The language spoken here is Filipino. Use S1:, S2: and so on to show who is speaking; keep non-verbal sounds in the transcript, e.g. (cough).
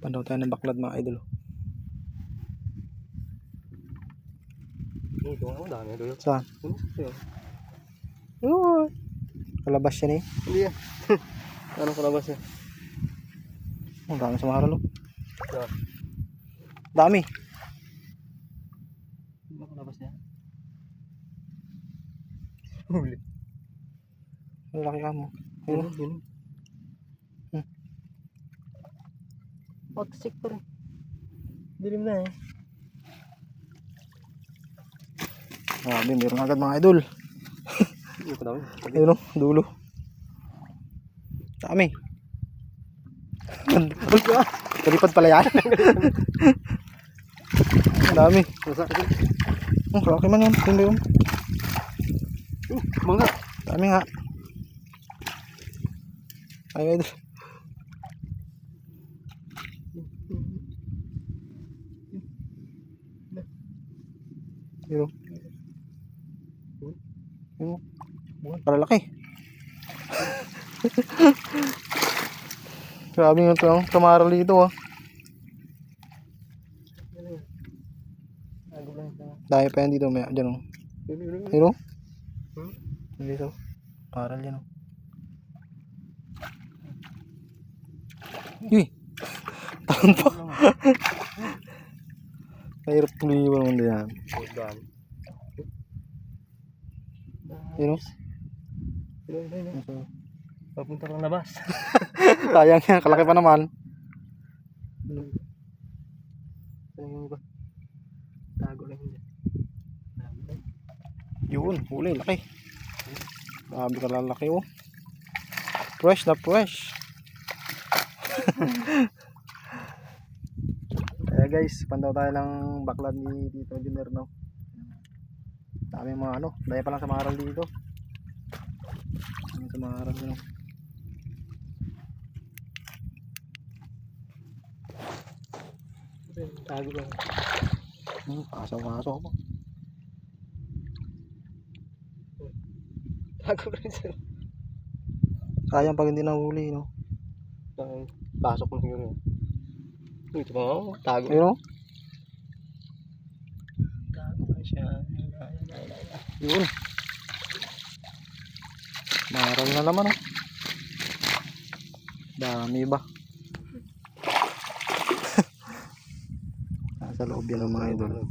S1: Panaw tayo ng baklad mga idol.
S2: Ito ang dami doon.
S1: Saan? Oo. Kalabas yan eh.
S2: Hindi yan. (laughs) Ano kalabas yan?
S1: Ang dami sa maharalo.
S2: Ito.
S1: Dami.
S2: Ano kalabas yan? Huli.
S1: Ang laki ka mo.
S2: Yun, yun. Pagsik pa rin. Dilim na eh.
S1: Grabe, meron agad mga idol. (laughs) Ayun o, dulo. Dami. (laughs) Kalipad pala yan. Ang (laughs) dami. Oh, laki man yun. Hindi yun.
S2: Mga.
S1: Dami nga. Ay, idol. Yun. Yun. Para laki. Grabe nga ito ang kamaral dito ah. Dahil pa yan dito. May, dyan oh. Ayun oh. Dito. Karal yan oh. Uy! (laughs) Taon pa. Mahirap tuliwan mo yan. Yun.
S2: Papunta kang labas. (laughs)
S1: Sayang yan. Kalaki pa naman.
S2: Tago lang tayo.
S1: Yun. Huli. Laki. Grabe ka lalaki oh. Fresh na fresh. (laughs) Guys, pandaw tayo ng baklad ni Tito Junior no. Dami mga ano, dahil pa lang sa maral dito. Dami sa maral no.
S2: Tago lang.
S1: Hmm, kaso kaso po.
S2: Tago lang sila.
S1: Sayang pag hindi nahuli no.
S2: Pasok siguro yun. Uy, ito mga oh, tago.
S1: Ayun oh.
S2: Tago siya.
S1: Yun. Maral na naman oh. Dami ba? (laughs) Nasa loob yan ng mga idol.